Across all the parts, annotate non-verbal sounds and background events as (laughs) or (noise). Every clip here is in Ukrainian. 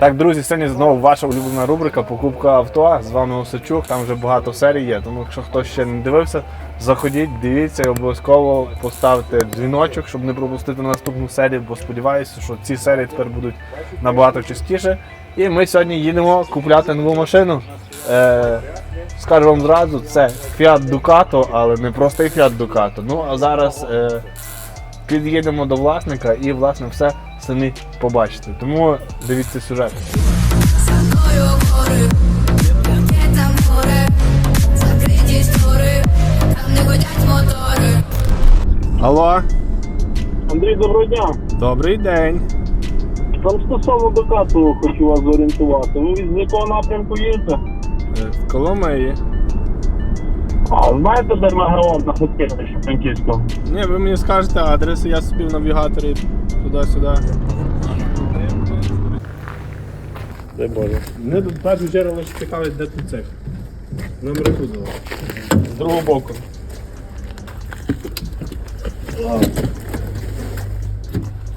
Так, друзі, сьогодні знову ваша улюблена рубрика Покупка авто. З вами Осачук, там вже багато серій є. Тому якщо хтось ще не дивився, заходіть, дивіться і обов'язково поставте дзвіночок, щоб не пропустити наступну серію, бо сподіваюся, що ці серії тепер будуть набагато частіше. І ми сьогодні їдемо купляти нову машину. Е, скажу вам зразу, це Fiat Ducato, але не простий Fiat Ducato. Ну а зараз е, під'їдемо до власника і власне все самі побачите. Тому дивіться сюжет. За мною гори, де там закриті не гудять мотори. Алло, Андрій, доброго дня. добрий день. Там стосовно Дукату хочу вас зорієнтувати. Ви з якого напрямку їдете? Е, В Коломиї. А знаєте, де Мегеон на Хоткевичі Франківського? Ні, ви мені скажете адресу, я собі в навігаторі туди-сюди. Дай Боже. Мене в першу чергу лише цікавить, де тут цех. Номери кузова. З другого боку.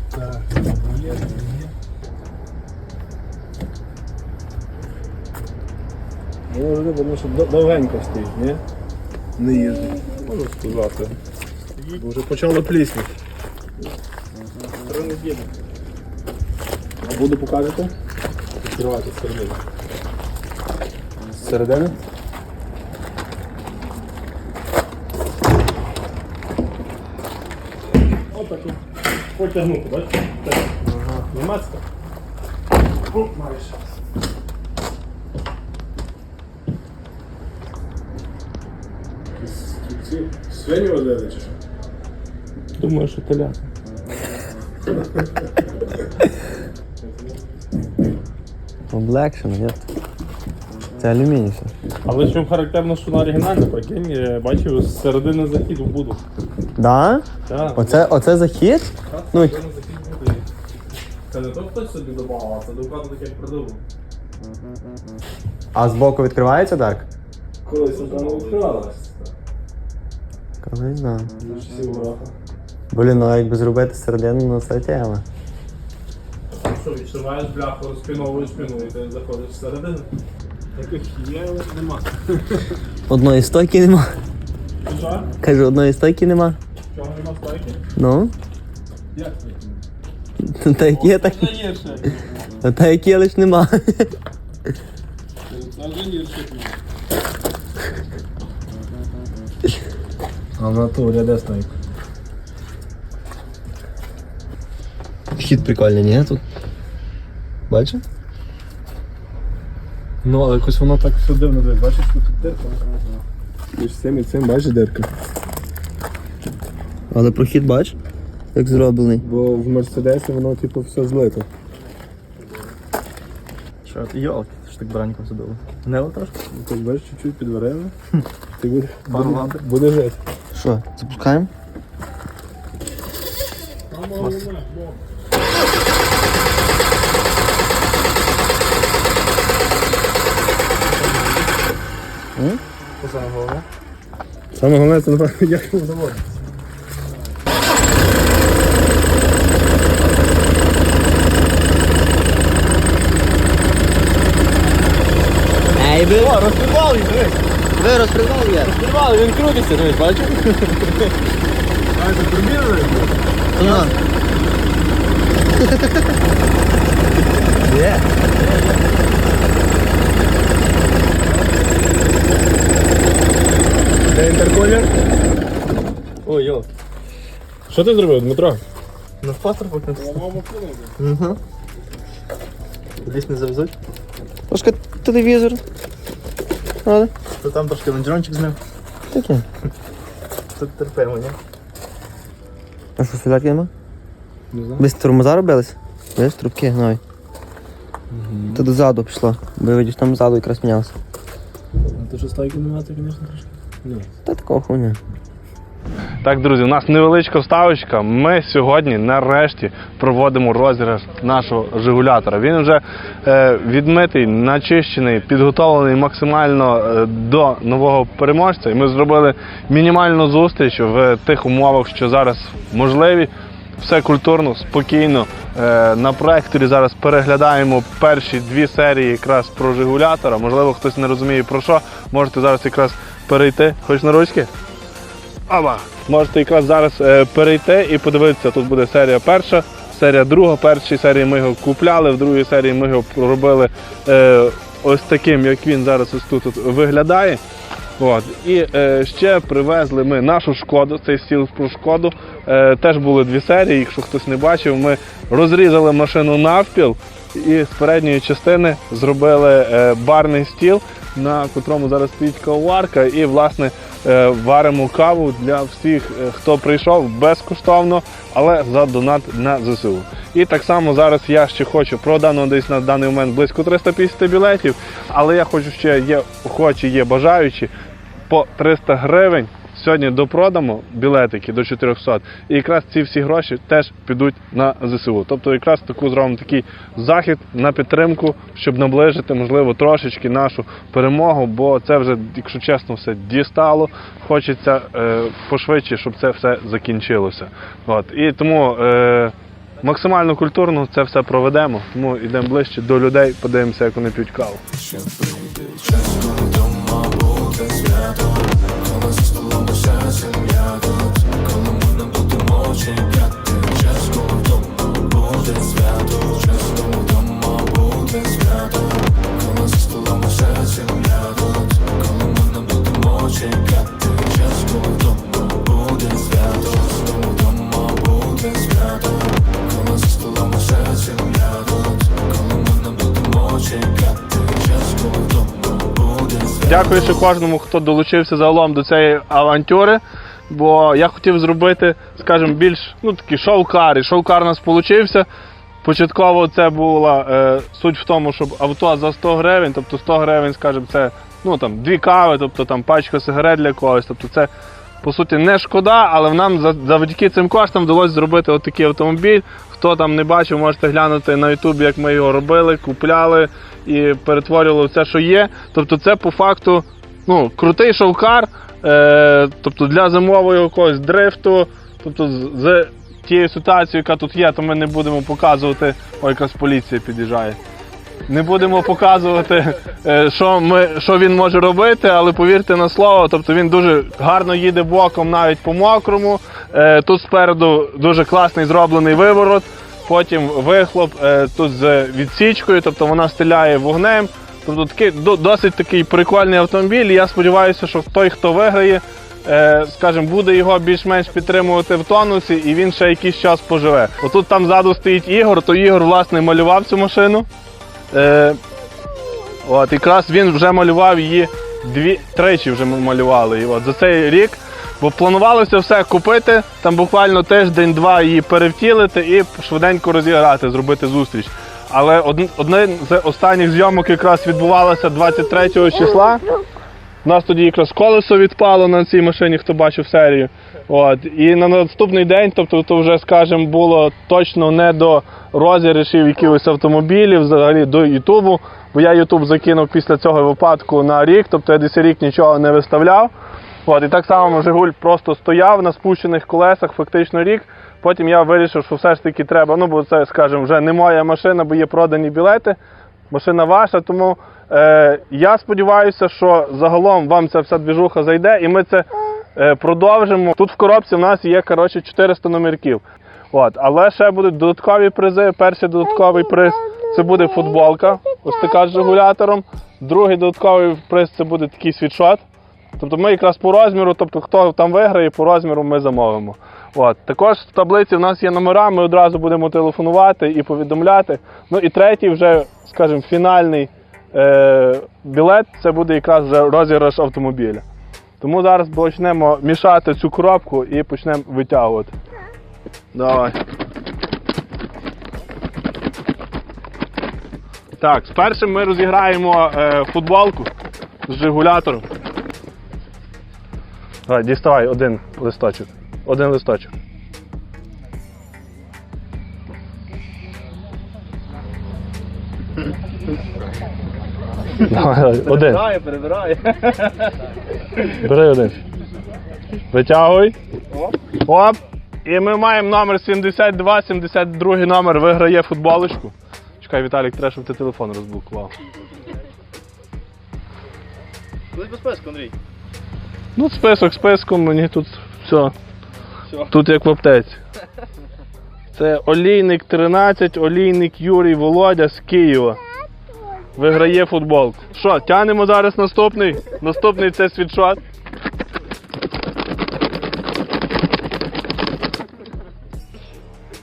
Так, є, є. Ну, завжди що довгенько стоїть, ні? Не їздить. Можу сказати. Бо Вже почало пліснути. Три. А буду покажете? Відкривати з середини. З середини? Отак. Потягнути, бачите? Ага. Німецька. О, маєш. Свині водили чи що? Думаю, що теля. Облегшено, ні? Це алюміній все. Але що характерно, що на оригінальне, прикинь, я бачив з середини захід в буду. Да? Так. Оце, оце захід? Ну, Це не то хтось собі добавив, а це докладно таке як придумав. а збоку відкривається Дарк? Колись там відкривалося. Не знаю. Всі ураха. Блін, ну якби зробити середину, ну це тема. Що, відчуваєш бляху, розпіновуєш спину і ти заходиш всередину? Таких є, але нема. Одної стойки нема. Що? Кажу, одної стойки нема. Чого нема стойки? Ну, Як стойки? ну, та які так. Це гірше. Ну, Та які лиш нема. Це вже гірше. А в натурі де стоїть? Вхід прикольний, ні? Тут. Бачиш? Ну, але якось воно так все дивно дивить. Бачиш, тут дирка. Між цим і цим, бачиш дирка. Але прохід бач, як зроблений. Бо в Мерседесі воно типу все злито. Що, йолки, що так бранько забило. Не трошки? Ти бачиш, чуть-чуть підварили. Ти буде, Пару буде, лампи. буде жесть. Що, запускаємо? Це саме головне. Саме головне це напевно, як його заводити. Ей, ви, О, розпідвал їх, дивись. ви розпридали я. Розпідвал, він крутиться, дивись, бачиш? А, це турбіна Ну. Є. Де інтерколер? Ой, йо. Що ти зробив, Дмитро? Ну в паспорт поки Угу. Десь не завезуть. Трошки телевізор. Але. То там трошки лонжерончик зняв. Таке. Тут терпимо, ні? А що, солярки нема? Не знаю. Без тормоза робились? Видиш, трубки нові. Ти дозаду пішла. Бо я видиш, там ззаду якраз мінялося. А то що стайки немає, то, звісно, трошки. Ні. Та такого хуйня. Так, друзі, у нас невеличка вставочка. Ми сьогодні нарешті проводимо розіграш нашого жигулятора. Він вже е, відмитий, начищений, підготовлений максимально е, до нового переможця. І ми зробили мінімальну зустріч в тих умовах, що зараз можливі. Все культурно, спокійно, Е, На проекторі зараз переглядаємо перші дві серії якраз про регулятора. Можливо, хтось не розуміє про що. Можете зараз якраз перейти. Хоч на ручки? Ава! Можете якраз зараз е, перейти і подивитися. Тут буде серія перша, серія друга. В першій серії ми його купляли, в другій серії ми його робили е, ось таким, як він зараз ось тут, виглядає. От. І е, ще привезли ми нашу шкоду, цей стіл про шкоду. Е, теж були дві серії, якщо хтось не бачив, ми розрізали машину навпіл і з передньої частини зробили е, барний стіл, на котрому зараз стоїть кавоварка, і власне е, варимо каву для всіх, е, хто прийшов безкоштовно, але за донат на ЗСУ. І так само зараз я ще хочу продано десь на даний момент близько 350 білетів, але я хочу ще є охочі, є бажаючі по 300 гривень. Сьогодні допродамо білетики до 400, і якраз ці всі гроші теж підуть на ЗСУ. Тобто, якраз таку зробимо такий захід на підтримку, щоб наближити, можливо, трошечки нашу перемогу, бо це вже, якщо чесно, все дістало. Хочеться е, пошвидше, щоб це все закінчилося. От і тому. Е, Максимально культурно це все проведемо, тому йдемо ближче до людей, подивимося, як вони п'ють каву. Дякую ще кожному, хто долучився загалом до цієї авантюри. Бо я хотів зробити, скажімо, більш ну, такий шоу-кар. І шоу-кар у нас вийшов. Початково це була е, суть в тому, щоб авто за 100 гривень, тобто 100 гривень, скажімо, це ну, там, дві кави, тобто там пачка сигарет для когось. Тобто це по суті не шкода, але нам за- завдяки цим коштам вдалося зробити отакий автомобіль. Хто там не бачив, можете глянути на Ютубі, як ми його робили, купляли і перетворювали все, що є. Тобто, це по факту ну, крутий шовкар, е, тобто для зимового якогось дрифту. Тобто, з, тією ситуацією, яка тут є, то ми не будемо показувати. Ой, якраз поліція під'їжджає. Не будемо показувати, е, що, ми, що він може робити, але повірте на слово, тобто він дуже гарно їде боком навіть по мокрому. Е, Тут спереду дуже класний зроблений виворот, потім вихлоп е, тут з відсічкою, тобто вона стріляє вогнем. Тобто такий досить такий прикольний автомобіль. І я сподіваюся, що той, хто виграє, скажімо, буде його більш-менш підтримувати в тонусі, і він ще якийсь час поживе. Отут там ззаду стоїть Ігор, то Ігор власне малював цю машину. Е, от, якраз він вже малював її дві, тричі вже малювали її. От, за цей рік. Бо планувалося все купити, там буквально тиждень-два її перевтілити і швиденько розіграти, зробити зустріч. Але одне з останніх зйомок якраз відбувалося 23 числа. У нас тоді якраз колесо відпало на цій машині, хто бачив серію. От. І на наступний день, тобто то вже, скажімо, було точно не до розіграшів якихось автомобілів, взагалі до Ютубу. Бо я Ютуб закинув після цього випадку на рік, тобто я десь рік нічого не виставляв. От, і так само Жигуль просто стояв на спущених колесах фактично рік. Потім я вирішив, що все ж таки треба, ну бо це, скажімо, вже не моя машина, бо є продані білети. Машина ваша, тому е, я сподіваюся, що загалом вам ця вся двіжуха зайде і ми це продовжимо. Тут в коробці в нас є коротше 400 номерків. От, але ще будуть додаткові призи. Перший додатковий приз це буде футболка, ось така з регулятором. Другий додатковий приз це буде такий світшот. Тобто ми якраз по розміру, тобто хто там виграє, по розміру ми замовимо. От. Також в таблиці в нас є номера, ми одразу будемо телефонувати і повідомляти. Ну і третій, вже, скажімо, фінальний е- білет це буде якраз вже розіграш автомобіля. Тому зараз почнемо мішати цю коробку і почнемо витягувати. Давай. Так, спершу ми розіграємо е, футболку з регулятором. Давай, діставай один листочок. Один листочок. (laughs) Давай, давай, один. перебирає. Бери один. Витягуй. Оп. І ми маємо номер 72, 72 номер виграє футболочку. Чекай, Віталік, треба, щоб ти телефон розблокував. Кудись по списку, Андрій. Ну, список списком, мені тут все. Тут як в аптеці. Це олійник 13, олійник Юрій Володя з Києва. Виграє футболку. Що, тянемо зараз наступний? Наступний це світшот.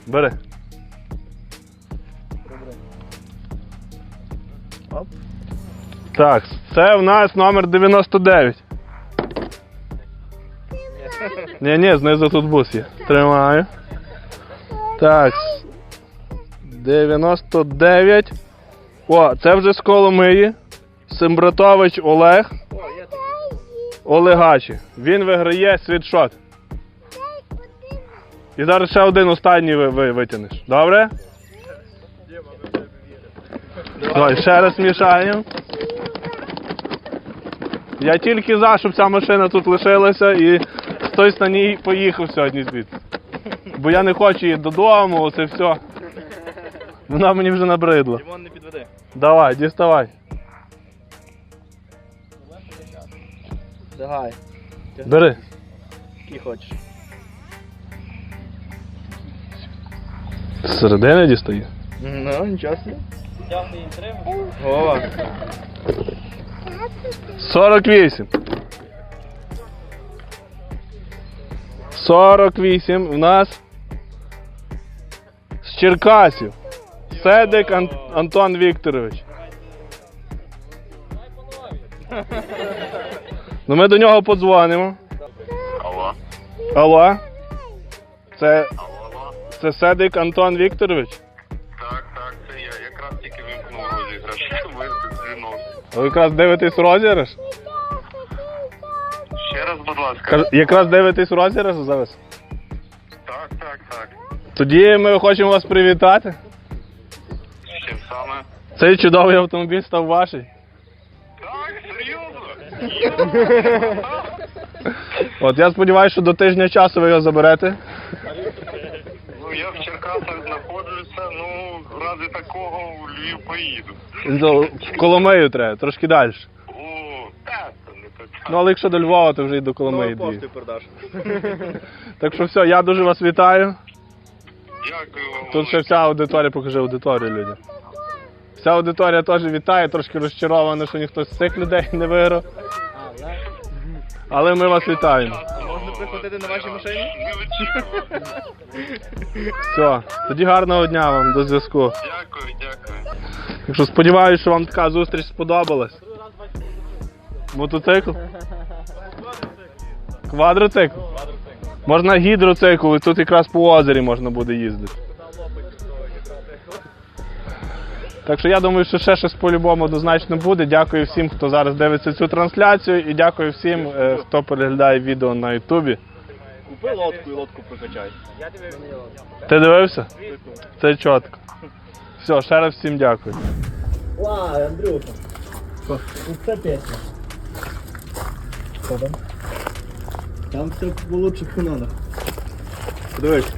Бери. Оп. Так, це в нас номер 99. Ні, ні, знизу тут бус є. Тримаю. Так. с- 99. О, це вже з Коломиї. Сембратович Олег. Олегачі. Він виграє світшот. І зараз ще один останній ви, ви витягнеш. Добре? Давай, ще раз мішаємо. Я тільки за, щоб ця машина тут лишилася і хтось на ній поїхав сьогодні звідси. Бо я не хочу її додому, оце все. Вона мені вже набридла. Дімон не підведе. Давай, діставай. Давай. Бери. Який хочеш. З середини дістає. Ну, нічого собі. О, 48. 48 в нас з Черкасів. Седик Ан- Антон Вікторович. Ну ми до нього подзвонимо. Алло. Алло. Це, це Седик Антон Вікторович. Так, так, це я. Якраз тільки вимкнув розіграш. (laughs) Ви. Якраз дивитесь розіграш? Ще раз, будь ласка. Якраз дивитесь розіграш зараз? Так, так, так. Тоді ми хочемо вас привітати. Саме? Цей чудовий автомобіль став ваший. Так, серйозно? (laughs) От я сподіваюся, що до тижня часу ви його заберете. Ну, я в Черкасах знаходжуся, ну, ради такого у Львів поїду. До- В Коломию треба, трошки далі. О, та, це не питання. Ну але якщо до Львова, то вже і до Коломиї дві. пошту. (laughs) Так що все, я дуже вас вітаю. Дякую вам. Тут ще вся аудиторія, покажи аудиторію людям. Вся аудиторія теж вітає, трошки розчарована, що ніхто з цих людей не виграв. Але ми вас вітаємо. Можна прихватити на вашій машині? Все, тоді гарного дня вам до зв'язку. Дякую, дякую. Так що сподіваюся, що вам така зустріч сподобалась. Мотоцикл? Квадроцикл? Можна гідроцикл, і тут якраз по озері можна буде їздити. Так що я думаю, що ще щось по-любому однозначно буде. Дякую всім, хто зараз дивиться цю трансляцію, і дякую всім, е, хто переглядає відео на Ютубі. Купи лодку і лодку прокачай. Ти дивився? Це чітко. Все, ще раз всім дякую. Вау, Андрюха. Це пісня. Що там? Там все в лучших канонах. Подивись.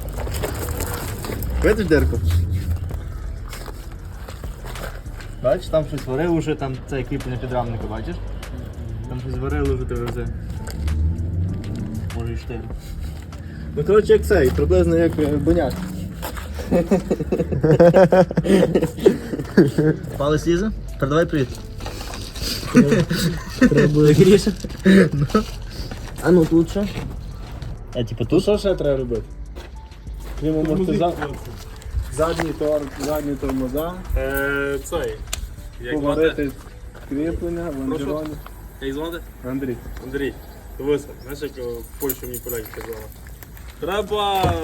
Видиш дирку? Бачиш, там щось варили вже, там це кріплення підрамника, бачиш? Там щось варили вже ТВЗ. Може і штиль. Ну коротше як цей, приблизно як е, боняк. (laughs) Палець лізе? Передавай привіт. Треба гріше. А ну тут що? А типу тут? Що ще треба робити? Крім можете за... задній задні тормоза, Е, цей. Як звати? поварити кріплення, лонжерони. Як звати? Андрій. Андрій, дивися, знаєш, як е, в Польщі мені поляки казали. Треба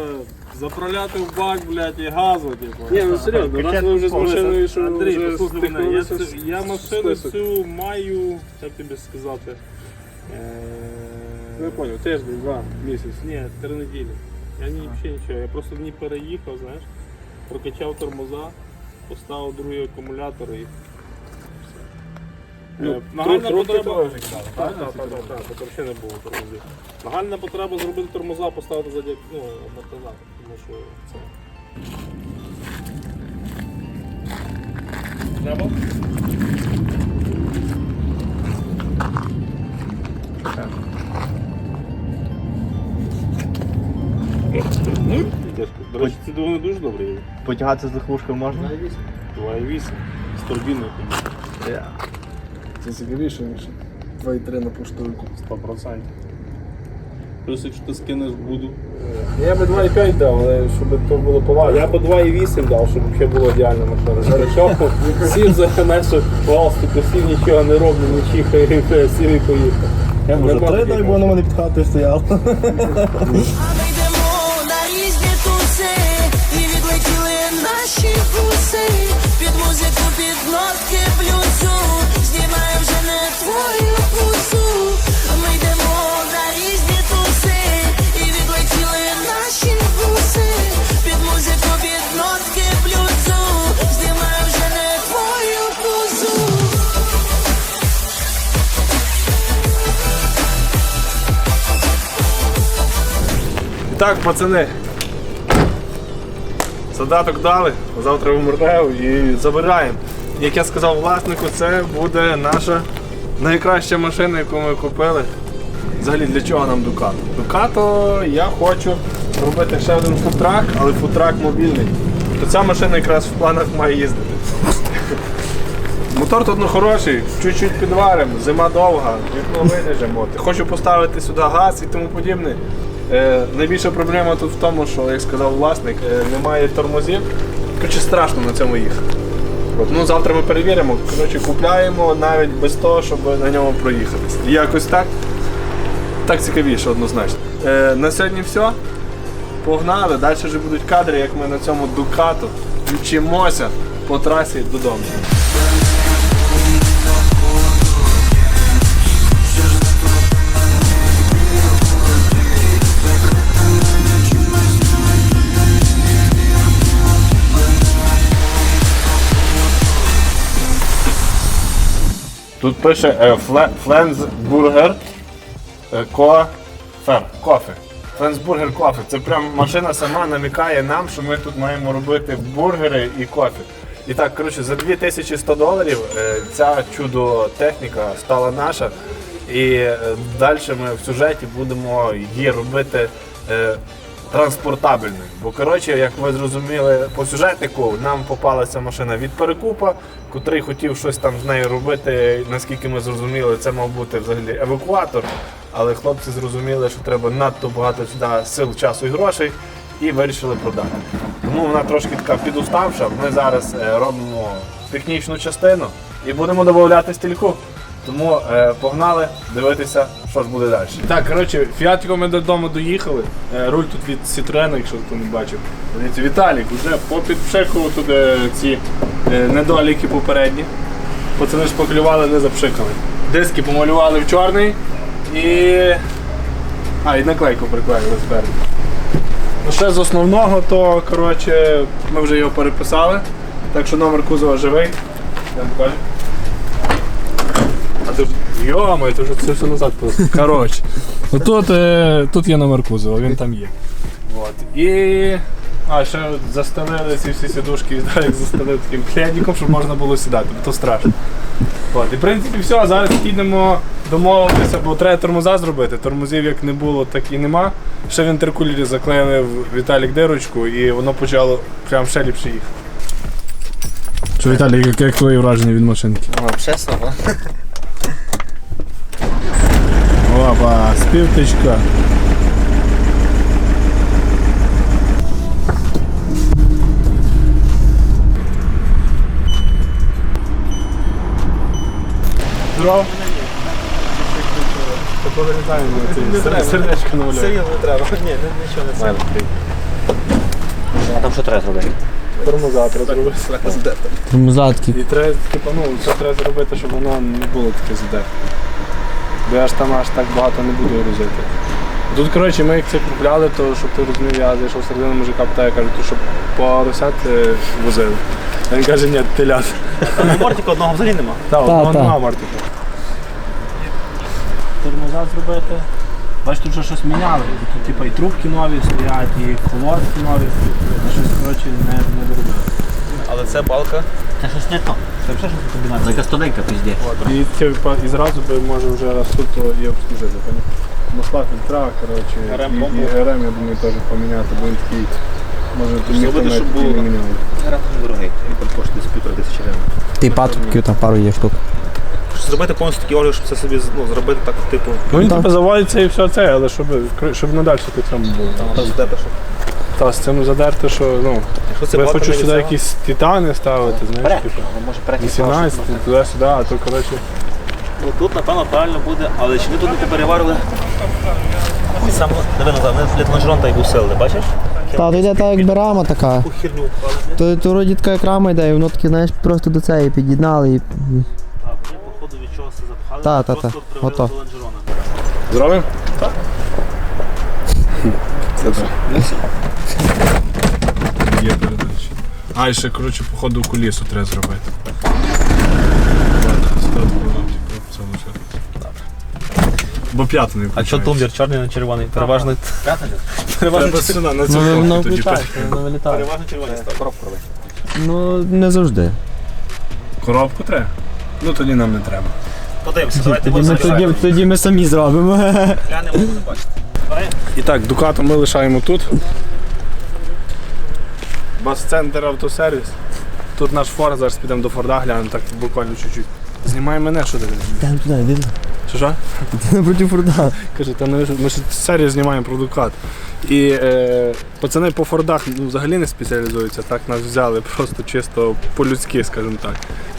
заправляти в бак, блядь, і газу, типу. Ні, ну серйозно, у нас ви вже з машиною, що Андрій, вже послухай мене, я, з- я машину список. цю маю, як тобі сказати. Е... Ну, я понял, тиждень, два, місяць. Ні, три неділі. Я ні, взагалі нічого. Я просто в ній переїхав, знаєш, прокачав тормоза, поставив другий акумулятор і. Е, Нагальна потреба. Так, так, так, так, так, взагалі не було тормозів. Нагальна потреба зробити тормоза, поставити задяк, ну, амортизатор, тому що це. Треба? До речі, ці двигуни дуже добрі. Потягатися з лихвушкою можна? 2,8 з турбіною тоді. Це цікавіше, ніж 2,3 на поштовику. 100%. Плюс якщо ти скинеш буду. Я би 2,5 дав, але щоб то було поважно. Я би 2,8 дав, щоб взагалі було ідеальна машина. Причому сів за менше галстуку, сів нічого не роблю, не чихаю, сів і поїхав. Я Може, три дай, бо на мене під хатою стояв. Ми йдемо на різні туси і відлетіли наші буси під музику, під нотки блюзу Так, пацани. Задаток дали, завтра в Мурнеу і забираємо. Як я сказав власнику, це буде наша найкраща машина, яку ми купили. Взагалі для чого нам Дукато? Дукато я хочу робити ще один футрак, але футрак мобільний. То ця машина якраз в планах має їздити. Мотор тут ну, хороший, чуть-чуть підваримо, зима довга, вікно виріжемо. Хочу поставити сюди газ і тому подібне. Е, найбільша проблема тут в тому, що, як сказав власник, е, немає тормозів. Коротше, страшно на цьому їхати. Ну, завтра ми перевіримо. Коротше, купляємо навіть без того, щоб на ньому проїхатися. Якось так. Так цікавіше, однозначно. Е, на сьогодні все. Погнали. Далі вже будуть кадри, як ми на цьому дукату вчимося по трасі додому. Тут пише фле, Фленсбургер Кофе. Фленсбургер кофе. Це прям машина сама намікає нам, що ми тут маємо робити бургери і кофе. І так, коротше, за 2100 доларів е, ця чудо техніка стала наша. І е, далі ми в сюжеті будемо її робити е, транспортабельною. Бо коротше, як ви зрозуміли по сюжетику, нам попалася машина від перекупа, котрий хотів щось там з нею робити. Наскільки ми зрозуміли, це мав бути взагалі евакуатор. Але хлопці зрозуміли, що треба надто багато сюди сил, часу і грошей, і вирішили продати. Тому вона трошки така підуставша. Ми зараз е, робимо технічну частину і будемо додати стільку. Тому е, погнали дивитися, що ж буде далі. Так, коротше, фіатіко ми додому доїхали. Е, руль тут від Citroen, якщо хто не бачив. Віталік вже попідпшикував туди ці е, недоліки попередні. Пацани ж поклювали, не запшикали. Диски помалювали в чорний і. А, і наклейку приклеїли спереду. Ну, ще з основного, то коротше, ми вже його переписали. Так що номер кузова живий. Я покажу. А ти йомо, це вже це все назад просто. (laughs) Коротше. Тут, е, тут є номер кузова, він там є. От. І. А, ще застелили ці всі сідушки, Віталік (laughs) застелив таким пледиком, щоб можна було сідати, бо то страшно. От, і в принципі все, а зараз їдемо домовитися, бо треба тормоза зробити. Тормозів як не було, так і нема. Ще в інтеркулері заклеїли в Віталік дирочку і воно почало прям ще ліпше їхати. Що, Віталій, як, як твої враження від машинки? Вообще слабо. (laughs) Опа, співтичка. Здорово. Сердечко намалює. Серйозно не треба. Ні, нічого не треба. А там що треба зробити? Тормозатор зробити. Тормозатки. І треба, типу, ну, це треба зробити, щоб воно не було таке задер. Бо я ж там аж так багато не буду грузити. Тут, коротше, ми як це купляли, то щоб ти розумів, я зайшов середину мужика, питаю, кажу, то щоб поросят е, возили. Він каже, ні, телят. Мортика одного взагалі нема. Так, одного нема Мартика. тормоза зробити. Бачите, тут вже щось міняли. Тут типу, і трубки нові стоять, і колодки нові. Щось коротше не, не доробили. Але це балка. Це щось не то. Це все, що комбінація. Це якась тоненька пізді. І, типу, і зразу би може вже раз тут то і обслужити. Масла фільтра, коротше, РМ і, помпу. і РМ, я думаю, теж поміняти, бо він такий, може, тут ніхто навіть щоб було- не міняв. Грам недорогий. Він там коштує десь півтора тисячі гривень. Ти патрубків там пару є штук. Зробити повністю такий огляд, щоб це собі ну, зробити так, типу, Ну він типу заводиться і все це, але щоб, щоб надалі так само було. там що. Та з цим задерти, що ну, я хочу сюди якісь титани ставити, знаєш, типу. може 18, туди-сюди, а то коротше. Ну тут, напевно, правильно буде, але чи ми тут не переварили? Сам, диви назад, не літножрон та й усилили, бачиш? Та, то йде так якби рама така. То, то вроді така як рама йде, і воно таке, знаєш, просто до цієї під'єднали і. Так, вони походу від чогось запхали, Та, та, просто та. приварили Ото. до лонжерона. Зробимо? Так. Це так. Є передачі. А, і ще, коротше, по ходу кулісу треба зробити. Бо п'ятий А що тумблер чорний на червоний? Переважно, Треба сюди, на цю Ну, кнопку тоді. вилітає. переважно червоний став. Коробку роби. Ну, не завжди. Коробку треба? Ну тоді нам не треба. Подивимося, давайте Тоді ми, тоді, тоді ми самі зробимо. глянемо, буде бачити. І так, Дукату ми лишаємо тут. Бас-центр автосервіс. Тут наш Форд, зараз підемо до Форда, глянемо так буквально чуть-чуть. Знімай мене, що ти? Там туди, йди Що що? напроти фурда. Каже, та ми, ж- ми ж серію знімаємо про Дукат. І е, пацани по Фордах ну, взагалі не спеціалізуються, так нас взяли просто чисто по-людськи, скажімо так.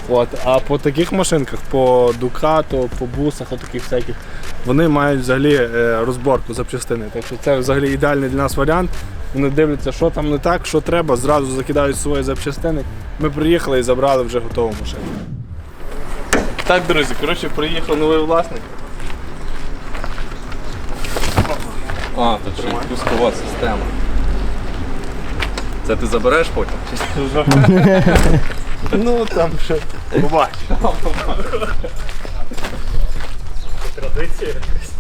От. А по таких машинках, по Дукато, по бусах, таких всяких, вони мають взагалі е, розборку запчастини. Так що це взагалі ідеальний для нас варіант. Вони дивляться, що там не так, що треба, зразу закидають свої запчастини. Ми приїхали і забрали вже готову машину. Так, друзі, коротше, приїхав новий власник. А, тут ще й пускова система. Це ти забереш потім? (laughs) Ну там ще побачиш. Традиція якась.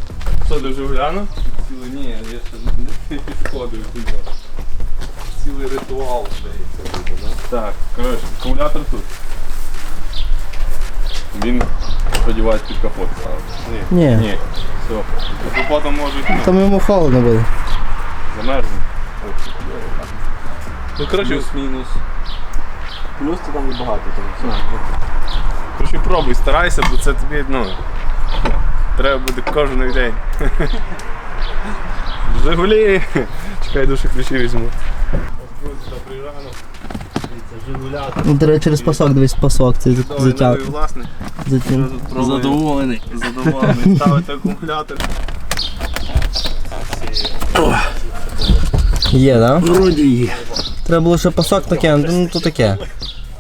Що, дуже глянув? Цілий ні, я ще не підходив туди. Цілий ритуал ще є? Так, коротше, акумулятор тут. Він, сподіваюсь, під капот ставить. Ні. Ні, все. Під капотом можуть ну, Там йому холодно буде. замерзнути. Ну, коротше, Плюс-мінус. Плюс це там і багато. Там. коротше, пробуй, старайся, бо це тобі, ну, треба буде кожен день. (laughs) Жигулі! Чекай, душу ключі візьму. Ну, до речі, через пасок, дивись, пасок, це затяг. Власник. затяг. Задоволений. Задоволений. (laughs) Ставити акумулятор. Є, да? Вроді є. Треба було ще пасок накинути, ну то таке.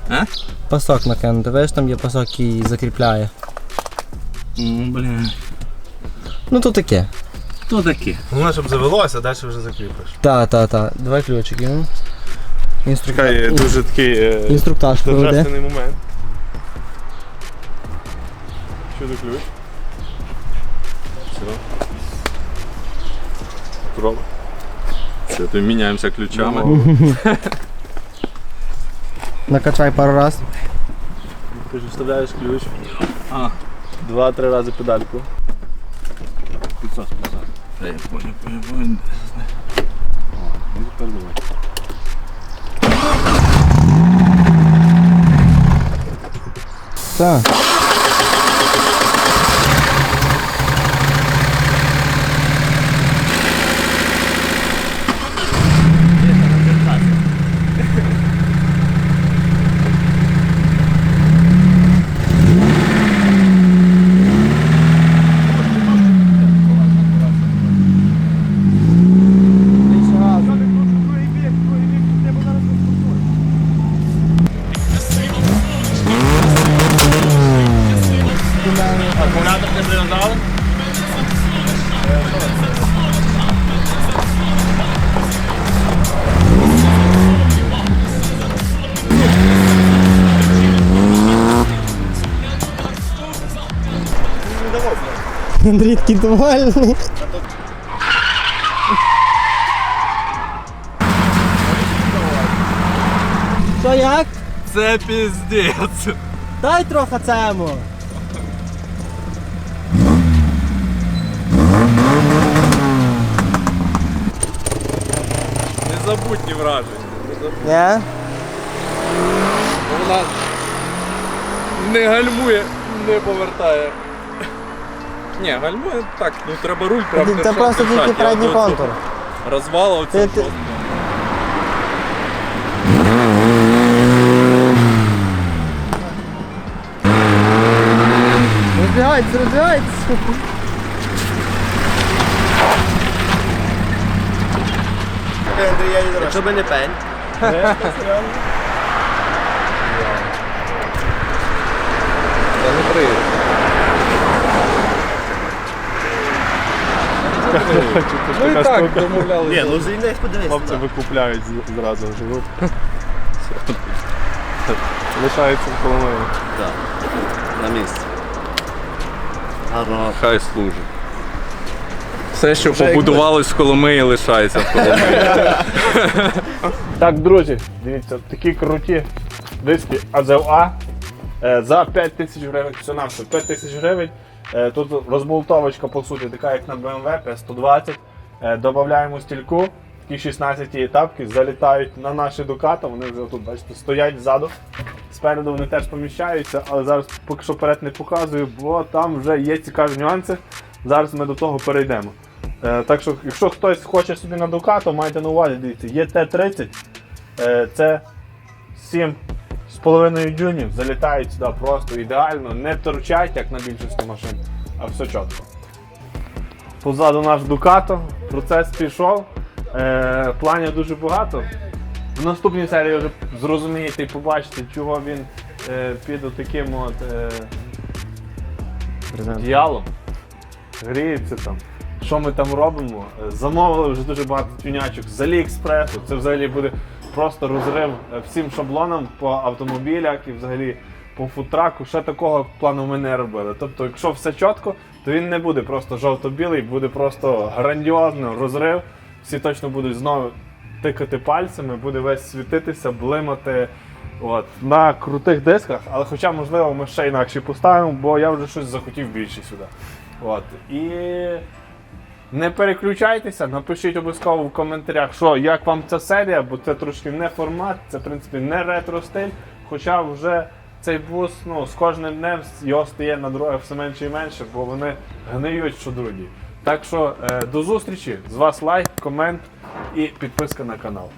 А? Пасок накинути, видиш, там є пасок і закріпляє. Ну, блін. Ну то таке. То таке. Головне, щоб завелося, а далі вже закріпиш. Та, та, та. Давай ключики. ну. Інстру... Чекай, дуже такий е, Інструктаж проведе. торжественний момент. Що за ключ? Кров. Все, то міняємося ключами. (laughs) Накачай пару раз. Ти ж вставляєш ключ. А. Два-три рази педальку. Підсос, підсос. Я понял, понял, понял. tá? Це динозавр? Андрій такий довольний. Що як? Це піздець. Дай трохи цему. Незабутні враження. Не? Вона не гальмує, не повертає. Ні, гальмує так, ну треба руль прям Це просто тільки передній контур. Розвала оцю Ти- ти- просто. Розбігайтеся, розбігайтеся. Якщо би не пень. Та не приїде. Ну і так, домовлялися. Ні, ну звільнись подивись. Хлопці викупляють з- зразу групу. Лишається в Коломиї. На місці. Гарно. Хай служить. Все, що побудувалось в Коломиї, лишається в Коломиї. (laughs) Так, друзі, дивіться, такі круті диски АЗЛА е, за 5 тисяч гривень. Все на все 5 тисяч гривень. Е, Тут розболтовочка, по суті, така як на BMW P120. Е, Додаємо стільку, такі 16 етапки, залітають на наші Дукато. Вони вже тут, бачите, стоять ззаду. Спереду вони теж поміщаються, але зараз поки що вперед не показую, бо там вже є цікаві нюанси. Зараз ми до того перейдемо. Е, так що, якщо хтось хоче собі на Дукато, майте на увазі, дивіться, є Т-30, е, це 7 з половиною дюймів, залітають сюди просто ідеально, не торчать, як на більшості машин, а все чітко. Позаду наш Дукато, процес пішов. Е, планів дуже багато. В наступній серії вже зрозумієте і побачите, чого він під таким от діалом. Гріється там. Що ми там робимо? Е, Замовили вже дуже багато тюнячок з Аліекспресу. Це взагалі буде просто розрив е, всім шаблонам по автомобілях і взагалі по футраку. Ще такого плану ми не робили. Тобто, якщо все чітко, то він не буде просто жовто-білий, буде просто грандіозно розрив. Всі точно будуть знову тикати пальцями, буде весь світитися, блимати. От, на крутих дисках, але хоча, можливо, ми ще інакше поставимо, бо я вже щось захотів більше сюди. От. І не переключайтеся, напишіть обов'язково в коментарях, що як вам ця серія, бо це трошки не формат, це в принципі не ретро стиль. Хоча вже цей бус ну, з кожним днем його стає на дорогах все менше і менше, бо вони гниють що другі. Так що е, до зустрічі, з вас лайк, комент і підписка на канал.